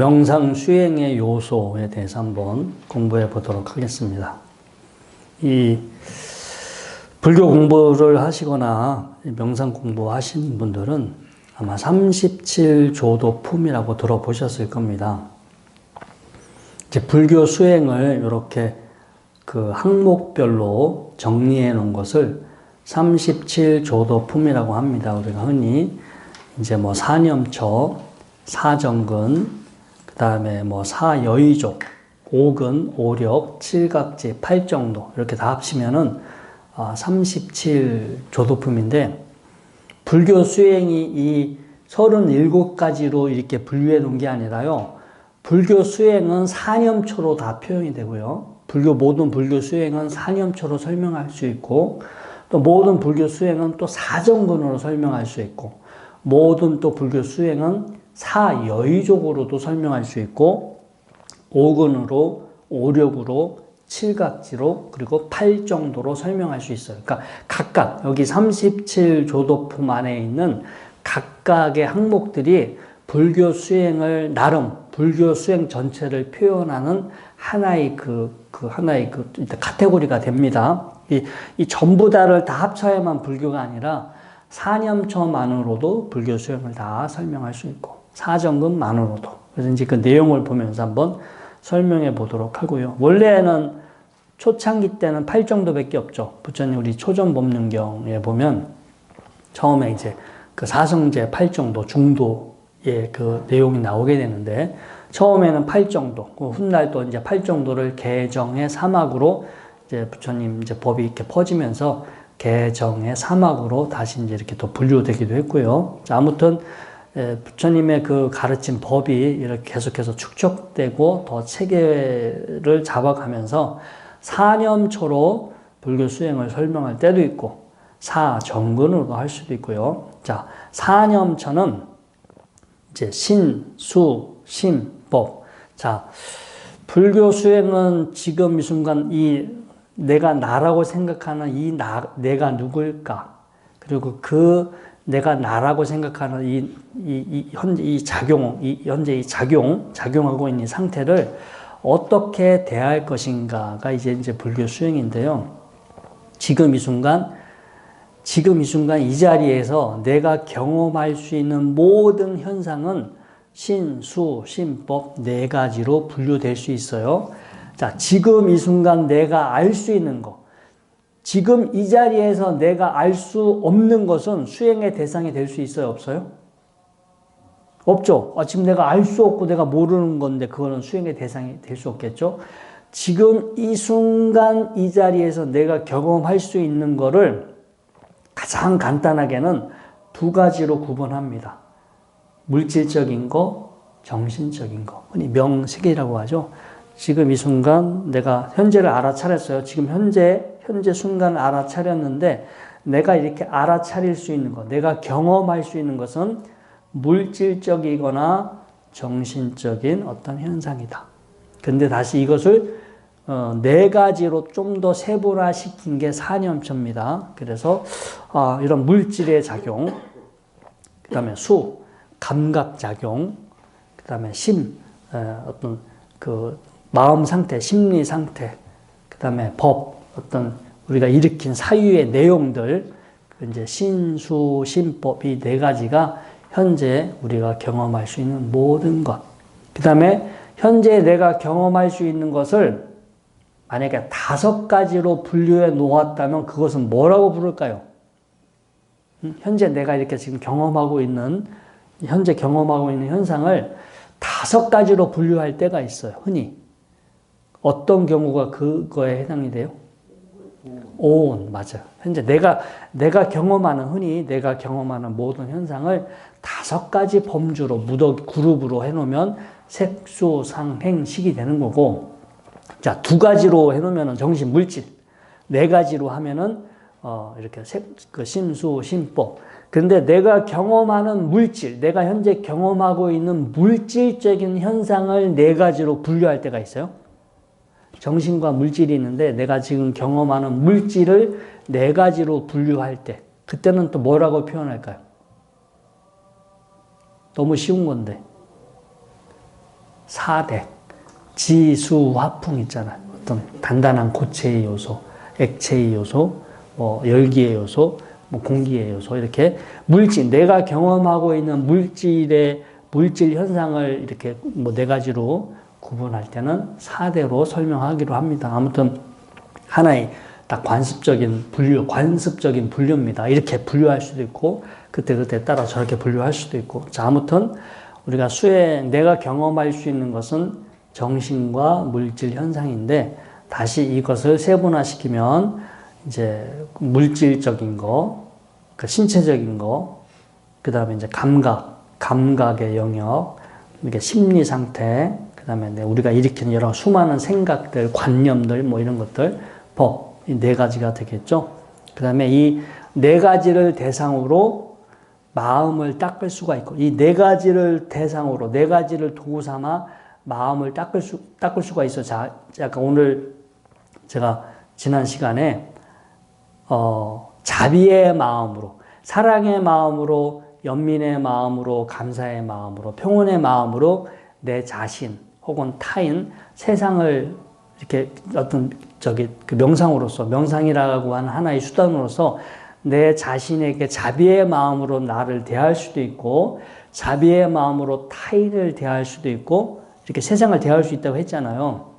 명상 수행의 요소에 대해서 한번 공부해 보도록 하겠습니다. 이 불교 공부를 하시거나 명상 공부하신 분들은 아마 37조도 품이라고 들어보셨을 겁니다. 이제 불교 수행을 이렇게 그 항목별로 정리해 놓은 것을 37조도 품이라고 합니다. 우리가 흔히 이제 뭐 사념처, 사정근, 그 다음에 뭐 사여의족, 오근, 오력, 칠각지, 팔정도 이렇게 다 합치면은 37조도품인데 아, 불교 수행이 이 37가지로 이렇게 분류해 놓은 게 아니라요. 불교 수행은 사념초로 다 표현이 되고요. 불교 모든 불교 수행은 사념초로 설명할 수 있고 또 모든 불교 수행은 또 사정근으로 설명할 수 있고 모든 또 불교 수행은 사여의적으로도 설명할 수 있고 오근으로 오력으로 칠각지로 그리고 팔정도로 설명할 수 있어요. 그러니까 각각 여기 37조도품 안에 있는 각각의 항목들이 불교 수행을 나름 불교 수행 전체를 표현하는 하나의 그, 그 하나의 그 카테고리가 됩니다. 이, 이 전부 다를 다 합쳐야만 불교가 아니라 사념처만으로도 불교 수행을 다 설명할 수 있고 사정금만으로도. 그래서 이제 그 내용을 보면서 한번 설명해 보도록 하고요. 원래는 초창기 때는 8 정도밖에 없죠. 부처님 우리 초전법륜경에 보면 처음에 이제 그 사성제 8 정도 중도의 그 내용이 나오게 되는데 처음에는 8 정도, 그 훗날 또 이제 8 정도를 개정의 사막으로 이제 부처님 이제 법이 이렇게 퍼지면서 개정의 사막으로 다시 이제 이렇게 또 분류되기도 했고요. 아무튼 예, 부처님의 그 가르친 법이 이렇게 계속해서 축적되고 더 체계를 잡아가면서 사념초로 불교 수행을 설명할 때도 있고 사정근으로 할 수도 있고요. 자, 사념처는 이제 신, 수, 심, 법. 자, 불교 수행은 지금 이 순간 이 내가 나라고 생각하는 이 나, 내가 누굴까? 그리고 그 내가 나라고 생각하는 이, 이, 이 현재 이 작용, 이 현재 이 작용, 작용하고 있는 상태를 어떻게 대할 것인가가 이제 이제 불교 수행인데요. 지금 이 순간, 지금 이 순간 이 자리에서 내가 경험할 수 있는 모든 현상은 신, 수, 신법 네 가지로 분류될 수 있어요. 자, 지금 이 순간 내가 알 수 있는 것, 지금 이 자리에서 내가 알 수 없는 것은 수행의 대상이 될 수 있어요? 없어요? 없죠. 아, 지금 내가 알 수 없고 내가 모르는 건데 그거는 수행의 대상이 될 수 없겠죠. 지금 이 순간 이 자리에서 내가 경험할 수 있는 거를 가장 간단하게는 두 가지로 구분합니다. 물질적인 거, 정신적인 거. 흔히 명세계라고 하죠. 지금 이 순간 내가 현재를 알아차렸어요. 지금 현재 현재 순간 알아차렸는데 내가 이렇게 알아차릴 수 있는 것, 내가 경험할 수 있는 것은 물질적이거나 정신적인 어떤 현상이다. 근데 다시 이것을 어, 네 가지로 좀 더 세분화 시킨 게 사념처입니다. 그래서 어, 이런 물질의 작용, 그 다음에 수, 감각 작용, 그 다음에 심, 어, 어떤 그 마음 상태, 심리 상태, 그 다음에 법, 어떤 우리가 일으킨 사유의 내용들, 그 이제 신수, 신법 이 네 가지가 현재 우리가 경험할 수 있는 모든 것. 그 다음에 현재 내가 경험할 수 있는 것을 만약에 다섯 가지로 분류해 놓았다면 그것은 뭐라고 부를까요? 현재 내가 이렇게 지금 경험하고 있는, 현재 경험하고 있는 현상을 다섯 가지로 분류할 때가 있어요. 흔히. 어떤 경우가 그거에 해당이 돼요? 온 맞아. 현재 내가 내가 경험하는 흔히 내가 경험하는 모든 현상을 다섯 가지 범주로 무더 그룹으로 해놓으면 색수 상행 식이 되는 거고 자 두 가지로 해놓으면 정신 물질 네 가지로 하면은 어 이렇게 색, 그 심수 심법 근데 내가 경험하는 물질 내가 현재 경험하고 있는 물질적인 현상을 네 가지로 분류할 때가 있어요. 정신과 물질이 있는데 내가 지금 경험하는 물질을 네 가지로 분류할 때 그때는 또 뭐라고 표현할까요? 너무 쉬운 건데. 사대, 지수, 화풍 있잖아요. 어떤 단단한 고체의 요소, 액체의 요소, 뭐 열기의 요소, 뭐 공기의 요소 이렇게 물질 내가 경험하고 있는 물질의 물질 현상을 이렇게 뭐 네 가지로 구분할 때는 사대로 설명하기로 합니다. 아무튼 하나의 딱 관습적인 분류, 관습적인 분류입니다. 이렇게 분류할 수도 있고 그때그때 따라 저렇게 분류할 수도 있고 자 아무튼 우리가 수행 내가 경험할 수 있는 것은 정신과 물질 현상인데 다시 이것을 세분화시키면 이제 물질적인 거, 그 신체적인 거, 그 다음에 이제 감각, 감각의 영역, 이게 심리 상태, 그 다음에 우리가 일으키는 여러 수많은 생각들, 관념들, 뭐 이런 것들, 법, 이 네 가지가 되겠죠. 그 다음에 이 네 가지를 대상으로 마음을 닦을 수가 있고, 이 네 가지를 대상으로, 네 가지를 도구 삼아 마음을 닦을 수, 닦을 수가 있어. 자, 약간 오늘 제가 지난 시간에, 어, 자비의 마음으로, 사랑의 마음으로, 연민의 마음으로, 감사의 마음으로, 평온의 마음으로 내 자신 혹은 타인, 세상을 이렇게 어떤 저기 그 명상으로서, 명상이라고 하는 하나의 수단으로서 내 자신에게 자비의 마음으로 나를 대할 수도 있고, 자비의 마음으로 타인을 대할 수도 있고, 이렇게 세상을 대할 수 있다고 했잖아요.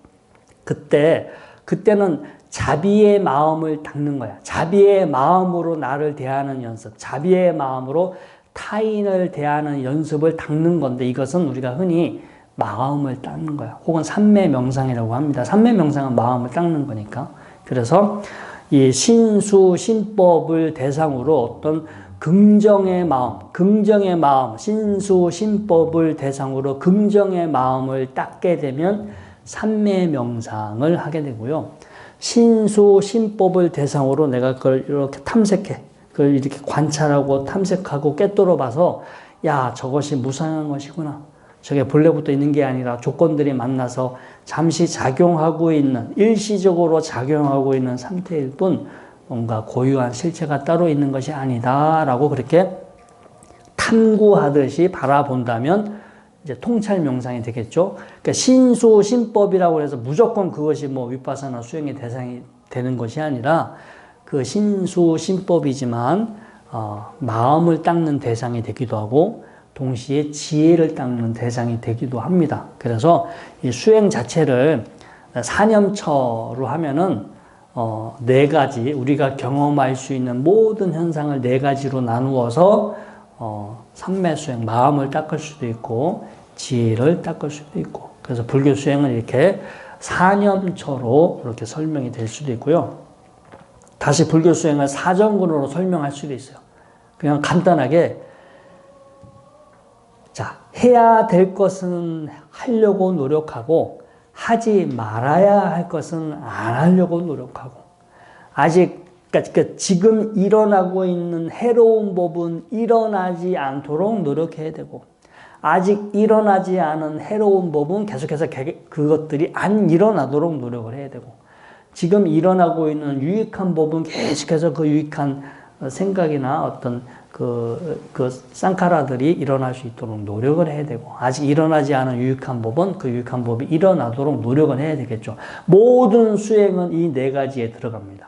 그때, 그때는 자비의 마음을 닦는 거야. 자비의 마음으로 나를 대하는 연습, 자비의 마음으로 타인을 대하는 연습을 닦는 건데 이것은 우리가 흔히 마음을 닦는 거야. 혹은 삼매 명상이라고 합니다. 삼매 명상은 마음을 닦는 거니까. 그래서 이 신수 신법을 대상으로 어떤 긍정의 마음, 긍정의 마음, 신수 신법을 대상으로 긍정의 마음을 닦게 되면 삼매 명상을 하게 되고요. 신수 신법을 대상으로 내가 그걸 이렇게 탐색해. 그걸 이렇게 관찰하고 탐색하고 깨뚫어 봐서 야, 저것이 무상한 것이구나. 저게 본래부터 있는 게 아니라 조건들이 만나서 잠시 작용하고 있는, 일시적으로 작용하고 있는 상태일 뿐 뭔가 고유한 실체가 따로 있는 것이 아니다라고 그렇게 탐구하듯이 바라본다면 이제 통찰 명상이 되겠죠. 그러니까 신수 신법이라고 해서 무조건 그것이 뭐 윗바사나 수행의 대상이 되는 것이 아니라 그 신수 신법이지만 어, 마음을 닦는 대상이 되기도 하고 동시에 지혜를 닦는 대상이 되기도 합니다. 그래서 이 수행 자체를 사념처로 하면은 어, 네 가지 우리가 경험할 수 있는 모든 현상을 네 가지로 나누어서 어, 삼매 수행 마음을 닦을 수도 있고 지혜를 닦을 수도 있고 그래서 불교 수행은 이렇게 사념처로 이렇게 설명이 될 수도 있고요. 다시 불교 수행을 사정근으로 설명할 수도 있어요. 그냥 간단하게 자, 해야 될 것은 하려고 노력하고 하지 말아야 할 것은 안 하려고 노력하고. 아직 그러니까 지금 일어나고 있는 해로운 법은 일어나지 않도록 노력해야 되고 아직 일어나지 않은 해로운 법은 계속해서 그것들이 안 일어나도록 노력을 해야 되고 지금 일어나고 있는 유익한 법은 계속해서 그 유익한 생각이나 어떤 그, 그 쌍카라들이 일어날 수 있도록 노력을 해야 되고, 아직 일어나지 않은 유익한 법은 그 유익한 법이 일어나도록 노력을 해야 되겠죠. 모든 수행은 이 네 가지에 들어갑니다.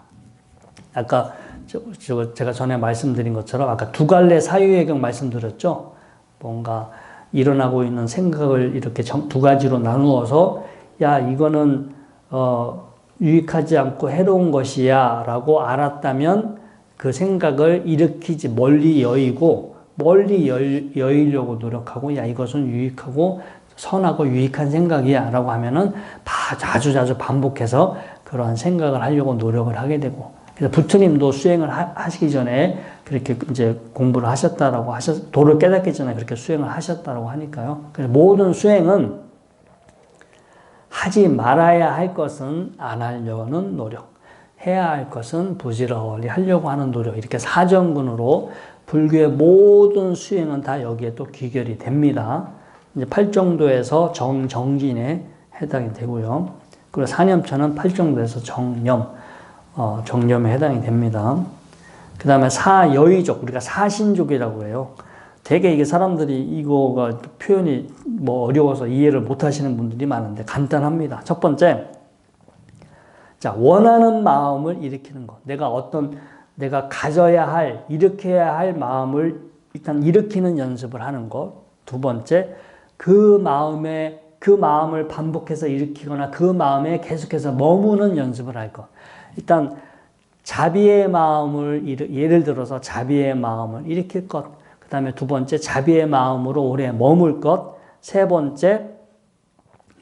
아까 저, 저 제가 전에 말씀드린 것처럼 아까 두 갈래 사유의경 말씀드렸죠. 뭔가 일어나고 있는 생각을 이렇게 두 가지로 나누어서 야 이거는 어, 유익하지 않고 해로운 것이야 라고 알았다면 그 생각을 일으키지 멀리 여의고 멀리 여의려고 노력하고 야 이것은 유익하고 선하고 유익한 생각이야 라고 하면은 자주 자주 반복해서 그러한 생각을 하려고 노력을 하게 되고 그래서 부처님도 수행을 하, 시기 전에 그렇게 이제 공부를 하셨다라고 하셨 도를 깨닫기 전에 그렇게 수행을 하셨다라고 하니까요. 그래서 모든 수행은 하지 말아야 할 것은 안 하려는 노력. 해야 할 것은 부지런히 하려고 하는 노력 이렇게 사정근으로 불교의 모든 수행은 다 여기에 또 귀결이 됩니다. 이제 팔정도에서 정정진에 해당이 되고요. 그리고 사념처는 팔정도에서 정념, 어, 정념에 해당이 됩니다. 그 다음에 사여의족, 우리가 사신족이라고 해요. 되게 이게 사람들이 이거가 표현이 뭐 어려워서 이해를 못 하시는 분들이 많은데 간단합니다. 첫 번째, 자, 원하는 마음을 일으키는 것. 내가 어떤, 내가 가져야 할, 일으켜야 할 마음을 일단 일으키는 연습을 하는 것. 두 번째, 그 마음에, 그 마음을 반복해서 일으키거나 그 마음에 계속해서 머무는 연습을 할 것. 일단, 자비의 마음을, 예를 들어서 자비의 마음을 일으킬 것. 그 다음에 두 번째, 자비의 마음으로 오래 머물 것. 세 번째,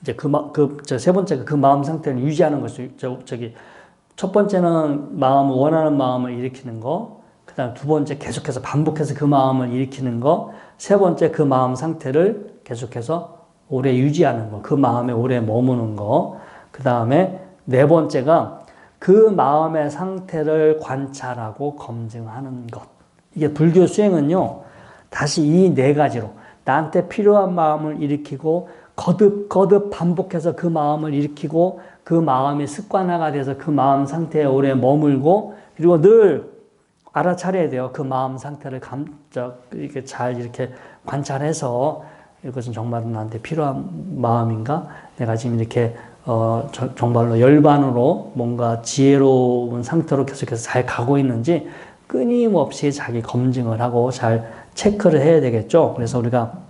이제 그, 그, 저 세 번째가 그 마음 상태를 유지하는 것이, 저, 저기, 첫 번째는 마음을, 원하는 마음을 일으키는 거. 그 다음 두 번째 계속해서 반복해서 그 마음을 일으키는 거. 세 번째 그 마음 상태를 계속해서 오래 유지하는 거. 그 마음에 오래 머무는 거. 그 다음에 네 번째가 그 마음의 상태를 관찰하고 검증하는 것. 이게 불교 수행은요, 다시 이 네 가지로 나한테 필요한 마음을 일으키고 거듭 거듭 반복해서 그 마음을 일으키고 그 마음이 습관화가 돼서 그 마음 상태에 오래 머물고 그리고 늘 알아차려야 돼요. 그 마음 상태를 감, 저, 이렇게 잘 이렇게 관찰해서 이것은 정말 나한테 필요한 마음인가? 내가 지금 이렇게 어, 저, 정말로 열반으로 뭔가 지혜로운 상태로 계속해서 잘 가고 있는지 끊임없이 자기 검증을 하고 잘 체크를 해야 되겠죠. 그래서 우리가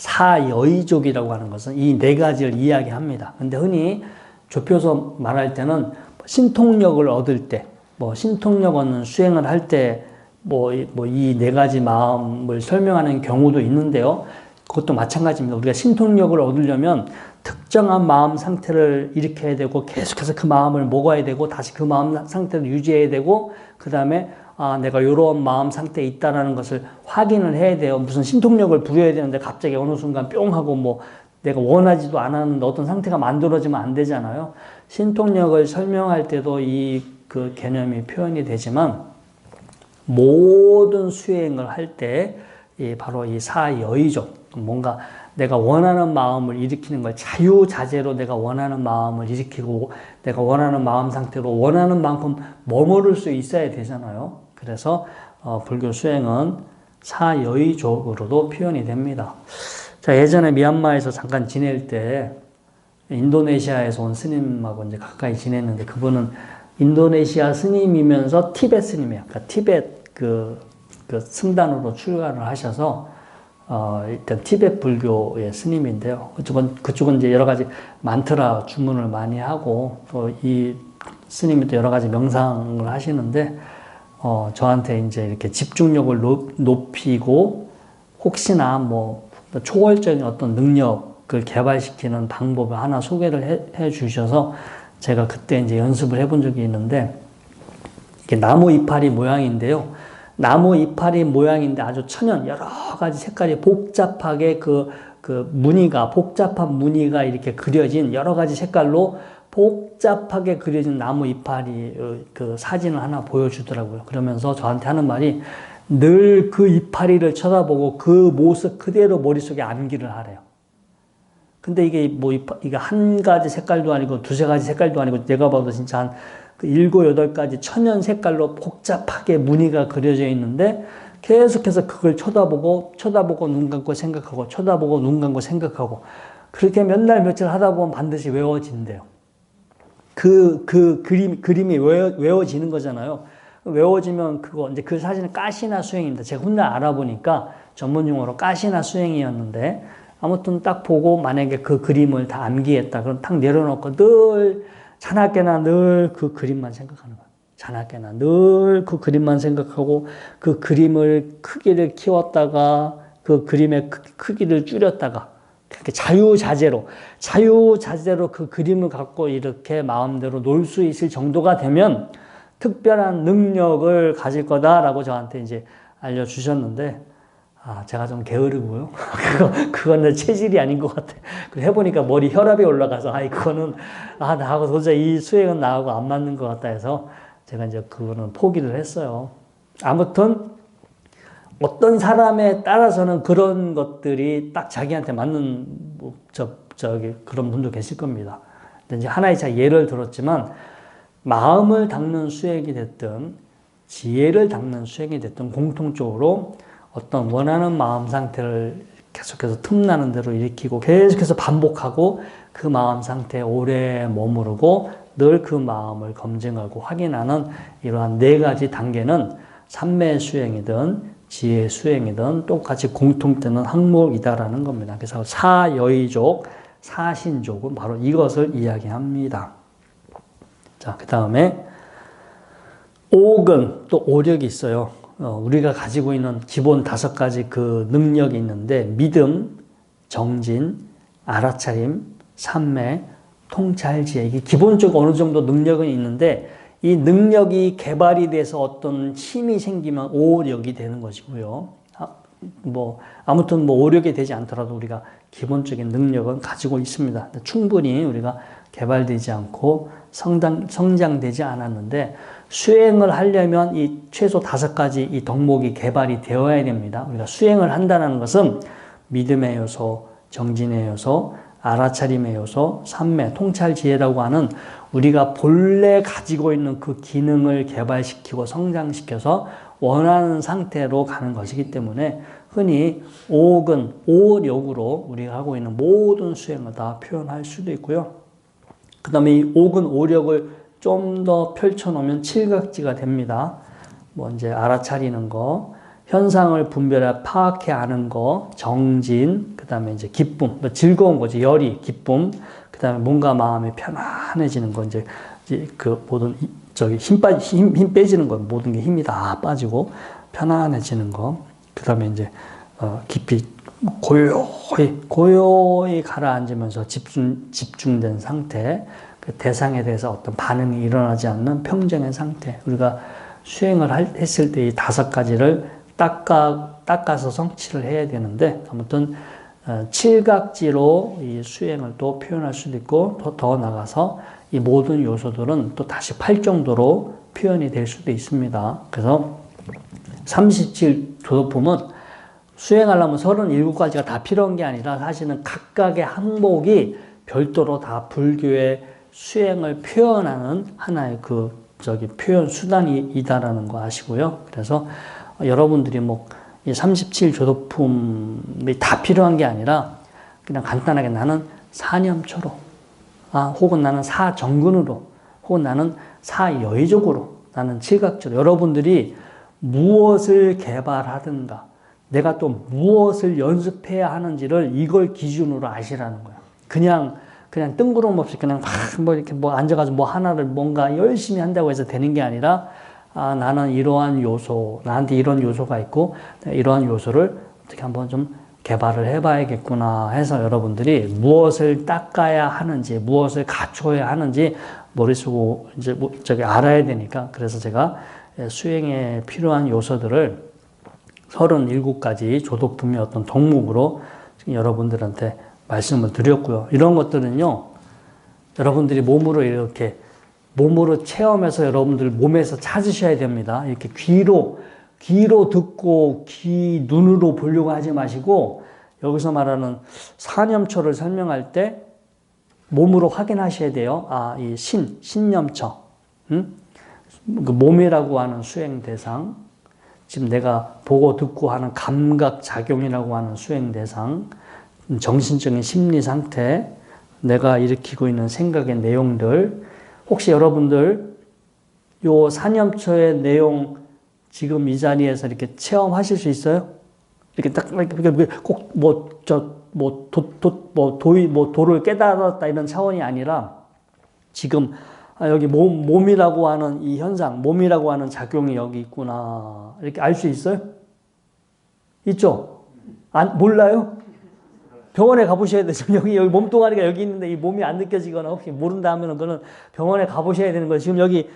사여의족이라고 하는 것은 이 네 가지를 이야기합니다. 근데 흔히 좁혀서 말할 때는 신통력을 얻을 때, 뭐 신통력 얻는 수행을 할 때, 뭐, 뭐이 네 가지 마음을 설명하는 경우도 있는데요. 그것도 마찬가지입니다. 우리가 신통력을 얻으려면 특정한 마음 상태를 일으켜야 되고 계속해서 그 마음을 먹어야 되고 다시 그 마음 상태를 유지해야 되고 그 다음에 아, 내가 이런 마음 상태에 있다라는 것을 확인을 해야 돼요. 무슨 신통력을 부려야 되는데 갑자기 어느 순간 뿅 하고 뭐 내가 원하지도 않았는데 어떤 상태가 만들어지면 안 되잖아요. 신통력을 설명할 때도 이 그 개념이 표현이 되지만 모든 수행을 할 때 바로 이 사여의적 뭔가 내가 원하는 마음을 일으키는 걸 자유자재로 내가 원하는 마음을 일으키고 내가 원하는 마음 상태로 원하는 만큼 머무를 수 있어야 되잖아요. 그래서 어, 불교 수행은 사여의적으로도 표현이 됩니다. 자, 예전에 미얀마에서 잠깐 지낼 때 인도네시아에서 온 스님하고 이제 가까이 지냈는데 그분은 인도네시아 스님이면서 티베트 스님이에요. 그러니까 티베트 그, 그 승단으로 출가를 하셔서 어, 일단 티베트 불교의 스님인데요. 그쪽은, 그쪽은 이제 여러 가지 만트라 주문을 많이 하고 또 이 스님이 또 여러 가지 명상을 하시는데 어, 저한테 이제 이렇게 집중력을 높이고 혹시나 뭐 초월적인 어떤 능력을 개발시키는 방법을 하나 소개를 해, 해 주셔서 제가 그때 이제 연습을 해본 적이 있는데 이게 나무 이파리 모양인데요. 나무 이파리 모양인데 아주 천연 여러 가지 색깔이 복잡하게 그, 그 무늬가 복잡한 무늬가 이렇게 그려진 여러 가지 색깔로 복잡하게 그려진 나무 이파리 어, 그 사진을 하나 보여주더라고요. 그러면서 저한테 하는 말이 늘 그 이파리를 쳐다보고 그 모습 그대로 머릿속에 암기를 하래요. 근데 이게 뭐 이게 한 가지 색깔도 아니고 두세 가지 색깔도 아니고 내가 봐도 진짜 한그 일곱 여덟 가지 천연 색깔로 복잡하게 무늬가 그려져 있는데 계속해서 그걸 쳐다보고 쳐다보고 눈 감고 생각하고 쳐다보고 눈 감고 생각하고 그렇게 몇 날 며칠 하다 보면 반드시 외워진대요. 그, 그 그림, 그림이 외워, 지는 거잖아요. 외워지면 그거, 이제 그 사진은 가시나 수행입니다. 제가 혼자 알아보니까 전문 용어로 가시나 수행이었는데, 아무튼 딱 보고 만약에 그 그림을 다 암기했다. 그럼 탁 내려놓고 늘, 자나깨나 늘 그 그림만 생각하는 거예요. 자나깨나 늘 그 그림만 생각하고 그 그림을 크기를 키웠다가 그 그림의 크기를 줄였다가 자유자재로, 자유자재로 그 그림을 갖고 이렇게 마음대로 놀 수 있을 정도가 되면 특별한 능력을 가질 거다라고 저한테 이제 알려주셨는데, 아, 제가 좀 게으르고요. 그거, 그건 내 체질이 아닌 것 같아. 해보니까 머리 혈압이 올라가서, 아이, 그거는, 아, 나하고 도저히 이 수행은 나하고 안 맞는 것 같다 해서 제가 이제 그거는 포기를 했어요. 아무튼, 어떤 사람에 따라서는 그런 것들이 딱 자기한테 맞는 뭐 저 저기 그런 분도 계실 겁니다. 이제 하나의 자 예를 들었지만 마음을 닦는 수행이 됐든 지혜를 닦는 수행이 됐든 공통적으로 어떤 원하는 마음 상태를 계속해서 틈나는 대로 일으키고 계속해서 반복하고 그 마음 상태에 오래 머무르고 늘 그 마음을 검증하고 확인하는 이러한 네 가지 단계는 삼매 수행이든 지혜 수행이든 똑같이 공통되는 항목이다라는 겁니다. 그래서 사여의족, 사신족은 바로 이것을 이야기합니다. 자, 그 다음에 오근 또 오력이 있어요. 어, 우리가 가지고 있는 기본 다섯 가지 그 능력이 있는데 믿음, 정진, 알아차림, 삼매, 통찰지혜 이게 기본적으로 어느 정도 능력은 있는데 이 능력이 개발이 돼서 어떤 힘이 생기면 오력이 되는 것이고요. 아, 뭐 아무튼 뭐 오력이 되지 않더라도 우리가 기본적인 능력은 가지고 있습니다. 충분히 우리가 개발되지 않고 성장 성장되지 않았는데 수행을 하려면 이 최소 다섯 가지 이 덕목이 개발이 되어야 됩니다. 우리가 수행을 한다는 것은 믿음의 요소, 정진의 요소, 알아차림의 요소, 삼매, 통찰 지혜라고 하는 우리가 본래 가지고 있는 그 기능을 개발시키고 성장시켜서 원하는 상태로 가는 것이기 때문에 흔히 오근, 오력으로 우리가 하고 있는 모든 수행을 다 표현할 수도 있고요. 그 다음에 이 오근, 오력을 좀 더 펼쳐놓으면 칠각지가 됩니다. 뭐 이제 알아차리는 거, 현상을 분별해 파악해 아는 거, 정진, 그 다음에 이제 기쁨, 뭐 즐거운 거지, 열이, 기쁨, 그 다음에 뭔가 마음이 편안해지는 거, 이제, 그 모든, 저기 힘 빠, 힘, 힘 빼지는 거, 모든 게 힘이 다 빠지고 편안해지는 거, 그 다음에 이제, 어, 깊이 고요히, 고요히 가라앉으면서 집중, 집중된 상태, 그 대상에 대해서 어떤 반응이 일어나지 않는 평정의 상태. 우리가 수행을 했을 때 이 다섯 가지를 닦아, 닦아서 성취를 해야 되는데, 아무튼, 어, 칠각지로 이 수행을 또 표현할 수도 있고, 더, 더 나가서 이 모든 요소들은 또 다시 팔정도로 표현이 될 수도 있습니다. 그래서 37 조도품은 수행하려면 37가지가 다 필요한 게 아니라 사실은 각각의 항목이 별도로 다 불교의 수행을 표현하는 하나의 그 저기 표현 수단이다라는 거 아시고요. 그래서 여러분들이 뭐이37 조도품이 다 필요한 게 아니라 그냥 간단하게 나는 사념초로 아 혹은 나는 사정근으로 혹은 나는 사여의적으로 나는 칠각지로 여러분들이 무엇을 개발하든가 내가 또 무엇을 연습해야 하는지를 이걸 기준으로 아시라는 거예요. 그냥 그냥 뜬구름 없이 그냥 뭐 이렇게 뭐 앉아가지고 뭐 하나를 뭔가 열심히 한다고 해서 되는 게 아니라 아, 나는 이러한 요소, 나한테 이런 요소가 있고 이러한 요소를 어떻게 한번 좀 개발을 해봐야겠구나 해서 여러분들이 무엇을 닦아야 하는지, 무엇을 갖춰야 하는지 머릿속으로 이제 뭐 저기 알아야 되니까 그래서 제가 수행에 필요한 요소들을 37가지 조독품의 어떤 덕목으로 여러분들한테 말씀을 드렸고요. 이런 것들은요, 여러분들이 몸으로 이렇게 몸으로 체험해서 여러분들 몸에서 찾으셔야 됩니다. 이렇게 귀로, 귀로 듣고 귀, 눈으로 보려고 하지 마시고 여기서 말하는 사념처를 설명할 때 몸으로 확인하셔야 돼요. 아, 이 신, 신념처. 음? 그 몸이라고 하는 수행 대상. 지금 내가 보고 듣고 하는 감각 작용이라고 하는 수행 대상. 정신적인 심리 상태, 내가 일으키고 있는 생각의 내용들, 혹시 여러분들 요 사념처의 내용 지금 이 자리에서 이렇게 체험하실 수 있어요? 이렇게 딱 이렇게 꼭뭐 저 뭐 도 도 뭐 도의 뭐 도를 깨달았다 이런 차원이 아니라 지금 아, 여기 몸 몸이라고 하는 이 현상, 몸이라고 하는 작용이 여기 있구나 이렇게 알 수 있어요? 있죠? 안 몰라요? 병원에 가보셔야. 지금 여기, 여기 몸뚱아리가 여기 있는데 이 몸이 안 느껴지거나 혹시 모른다 하면 그거는 병원에 가보셔야 되는 거예요. 지금 여기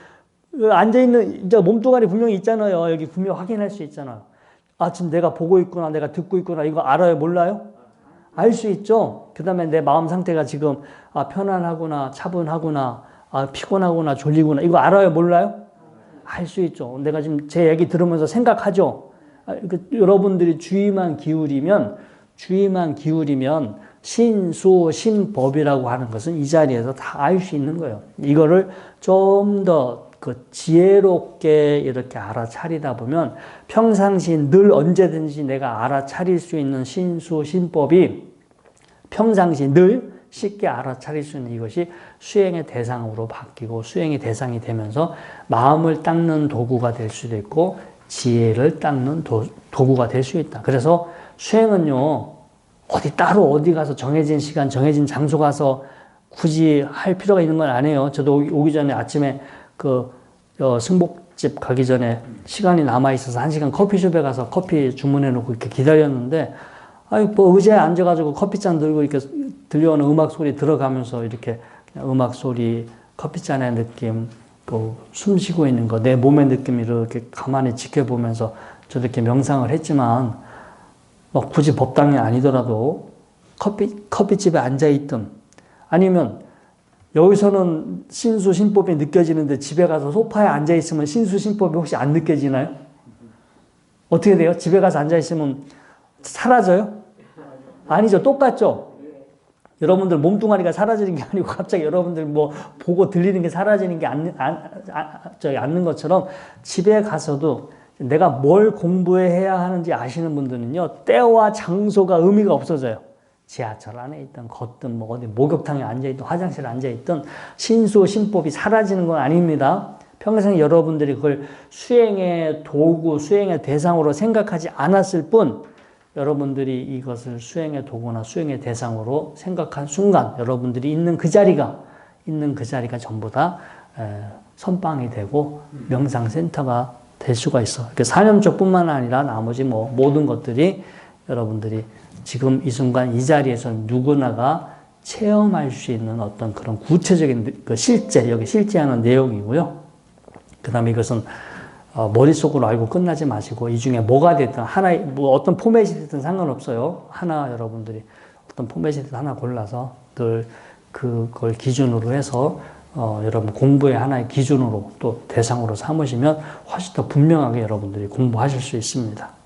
앉아있는, 이제 몸뚱아리 분명히 있잖아요. 여기 분명 확인할 수 있잖아요. 아, 지금 내가 보고 있구나, 내가 듣고 있구나, 이거 알아요? 몰라요? 알 수 있죠? 그 다음에 내 마음 상태가 지금, 아, 편안하구나, 차분하구나, 아, 피곤하구나, 졸리구나, 이거 알아요? 몰라요? 알 수 있죠. 내가 지금 제 얘기 들으면서 생각하죠? 아, 그, 여러분들이 주의만 기울이면 주의만 기울이면 신수, 신법이라고 하는 것은 이 자리에서 다 알 수 있는 거예요. 이거를 좀 더 그 지혜롭게 이렇게 알아차리다 보면 평상시 늘 언제든지 내가 알아차릴 수 있는 신수 신법이 평상시 늘 쉽게 알아차릴 수 있는 이것이 수행의 대상으로 바뀌고 수행의 대상이 되면서 마음을 닦는 도구가 될 수도 있고 지혜를 닦는 도, 도구가 될 수 있다. 그래서 수행은요, 어디 따로 어디 가서 정해진 시간, 정해진 장소 가서 굳이 할 필요가 있는 건 아니에요. 저도 오기, 전에 아침에 그 어, 승복집 가기 전에 시간이 남아 있어서 한 시간 커피숍에 가서 커피 주문해 놓고 이렇게 기다렸는데 아니 뭐 의자에 앉아 가지고 커피잔 들고 이렇게 들려오는 음악 소리 들어가면서 이렇게 음악 소리, 커피잔의 느낌, 그숨 쉬고 있는 거, 내 몸의 느낌 이렇게 가만히 지켜보면서 저렇게 명상을 했지만 뭐 굳이 법당이 아니더라도 커피 커피집에 앉아 있든 아니면 여기서는 신수 신법이 느껴지는데 집에 가서 소파에 앉아 있으면 신수 신법이 혹시 안 느껴지나요? 어떻게 돼요? 집에 가서 앉아 있으면 사라져요? 아니죠. 똑같죠? 여러분들 몸뚱아리가 사라지는 게 아니고 갑자기 여러분들 뭐 보고 들리는 게 사라지는 게 않는, 안, 아, 저기 않는 것처럼 집에 가서도 내가 뭘 공부해야 하는지 아시는 분들은요, 때와 장소가 의미가 없어져요. 지하철 안에 있던 걷든 뭐 어디 목욕탕에 앉아있든 화장실에 앉아있든 신수 신법이 사라지는 건 아닙니다. 평생 여러분들이 그걸 수행의 도구, 수행의 대상으로 생각하지 않았을 뿐 여러분들이 이것을 수행의 도구나 수행의 대상으로 생각한 순간 여러분들이 있는 그 자리가 있는 그 자리가 전부 다 선방이 되고 명상센터가 될 수가 있어. 그 사념적뿐만 아니라 나머지 뭐 모든 것들이 여러분들이 지금 이 순간 이 자리에서 누구나가 체험할 수 있는 어떤 그런 구체적인 그 실제 여기 실제하는 내용이고요. 그다음에 이것은 어, 머릿속으로 알고 끝나지 마시고 이 중에 뭐가 됐든 하나 뭐 어떤 포맷이 됐든 상관없어요. 하나 여러분들이 어떤 포맷이 됐든 하나 골라서 늘 그걸 기준으로 해서 어, 여러분 공부의 하나의 기준으로 또 대상으로 삼으시면 훨씬 더 분명하게 여러분들이 공부하실 수 있습니다.